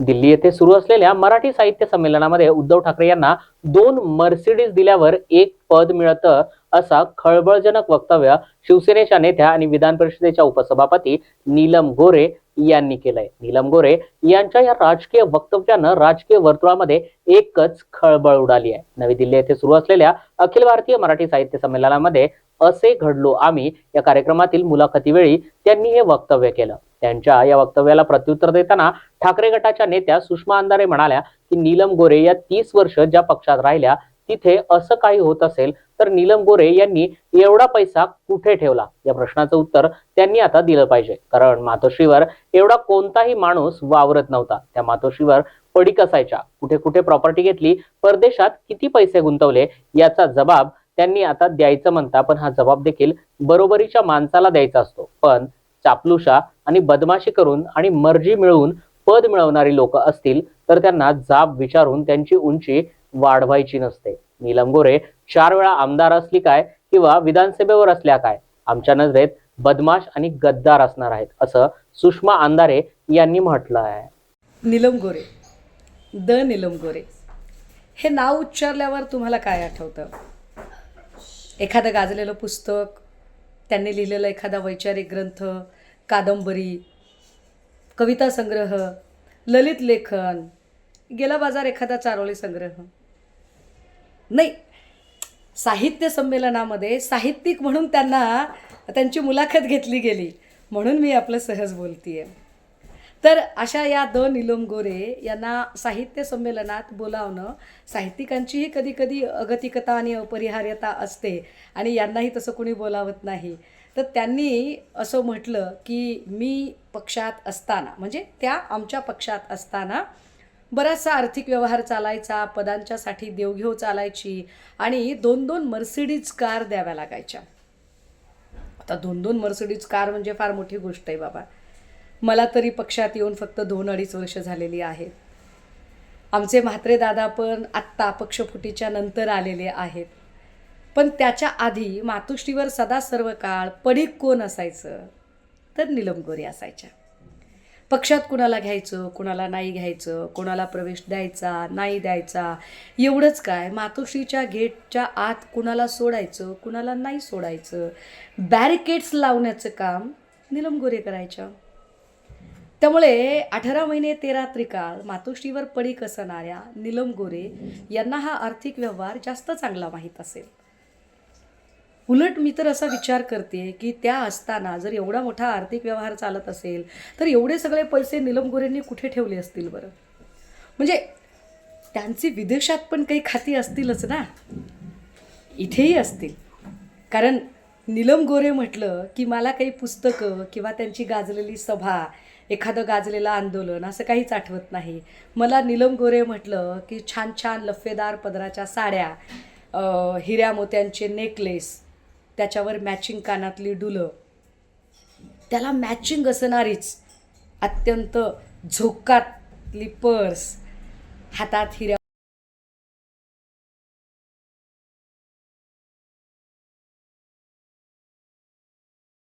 दिल्ली येथे सुरू असलेल्या मराठी साहित्य संमेलनामध्ये उद्धव ठाकरे यांना दोन मर्सिडीज दिल्यावर एक पद मिळतं असा खळबळजनक वक्तव्य शिवसेनेच्या नेत्या आणि विधान परिषदेच्या उपसभापती नीलम गोरे यांनी केलंय. नीलम गोरे यांच्या या राजकीय वक्तव्यानं राजकीय वर्तुळामध्ये एकच खळबळ उडाली आहे. नवी दिल्ली येथे सुरू असलेल्या अखिल भारतीय मराठी साहित्य संमेलनामध्ये असे घडलो आम्ही या कार्यक्रमातील मुलाखतीवेळी त्यांनी हे वक्तव्य केलं. त्यांच्या या वक्तव्याला प्रत्युत्तर देताना ठाकरे गटाच्या नेत्या सुषमा अंधारे म्हणाल्या की नीलम गोरे या तीस वर्ष ज्या पक्षात राहिल्या तिथे असं काही होत असेल तर नीलम गोरे यांनी एवढा पैसा कुठे ठेवला? या प्रश्नाचं उत्तर त्यांनी आता दिलं पाहिजे. कारण मातोश्रीवर एवढा कोणताही माणूस वावरत नव्हता. त्या मातोश्रीवर पडीक असायच्या कुठे कुठे प्रॉपर्टी घेतली परदेशात किती पैसे गुंतवले याचा जबाब त्यांनी आता द्यायचं म्हणता पण हा जबाब देखील बरोबरीच्या माणसाला द्यायचा असतो. पण चापलुशा आणि बदमाशी करून आणि मर्जी मिळवून पद मिळवणारी लोक असतील तर त्यांना जाब विचारून त्यांची उंची वाढवायची नसते. नीलम गोरे चार वेळा आमदार असली काय किंवा विधानसभेवर असल्या काय? आमच्या नजरेत बदमाश आणि गद्दार असणार आहेत असं सुषमा अंधारे यांनी म्हटलं आहे नीलम गोरे द नीलम गोरे हे नाव उच्चारल्यावर तुम्हाला काय आठवतं? एखादं गाजलेलं पुस्तक त्यांनी लिहिलेला एखादा वैचारिक ग्रंथ कादंबरी कविता संग्रह ललित लेखन गेला बाजार एखादा चारोळी संग्रह. नाही साहित्य संमेलनामध्ये साहित्यिक म्हणून त्यांना त्यांची मुलाखत घेतली गेली. म्हणून मी आपलं सहज बोलतीये. तर अशा या द निलम गोरे यांना साहित्य संमेलनात बोलावणं साहित्यिकांचीही कधी कधी अगतिकता आणि अपरिहार्यता असते आणि यांनाही तसं कोणी बोलावत नाही. तर त्यांनी असं म्हटलं की मी पक्षात असताना म्हणजे त्या आमच्या पक्षात असताना बराचसा आर्थिक व्यवहार चालायचा पदांच्यासाठी देवघेव चालायची आणि दोन दोन मर्सिडीज कार द्याव्या लागायच्या. आता दोन दोन मर्सिडीज कार म्हणजे फार मोठी गोष्ट आहे बाबा. मला तरी पक्षात येऊन फक्त दोन अडीच वर्ष झालेली आहेत. आमचे म्हात्रे दादा पण आत्ता पक्षफुटीच्या नंतर आलेले आहेत. पण त्याच्या आधी मातुश्रीवर सदा सर्व काळ पडीक कोण असायचं? तर निलम असायच्या. पक्षात कुणाला घ्यायचं कुणाला नाही घ्यायचं कोणाला प्रवेश द्यायचा नाही द्यायचा एवढंच काय मातोश्रीच्या गेटच्या आत कुणाला सोडायचं कुणाला नाही सोडायचं बॅरिकेड्स लावण्याचं काम निलम गोरे करायच्या. त्यामुळे अठरा महिने तेरा त्रिकाळ मातोश्रीवर पडी कसणाऱ्या निलम गोरे यांना हा आर्थिक व्यवहार जास्त चांगला माहीत असेल. उलट मी तर असा विचार करते की त्या असताना जर एवढा मोठा आर्थिक व्यवहार चालत असेल तर एवढे सगळे पैसे निलम गोरेंनी कुठे ठेवले असतील बरं? म्हणजे त्यांची विदेशात पण काही खाती असतीलच ना? इथेही असतील. कारण निलम गोरे म्हटलं की मला काही पुस्तकं किंवा त्यांची गाजलेली सभा एखादं गाजलेलं आंदोलन असं काहीच आठवत नाही. मला निलम गोरे म्हटलं की छान छान लफेदार पदराच्या साड्या हिऱ्या मोत्यांचे नेकलेस त्याच्यावर मॅचिंग कानातली डुलं. त्याला मॅचिंग असणारीच अत्यंत झोकातली पर्स हातात हिऱ्या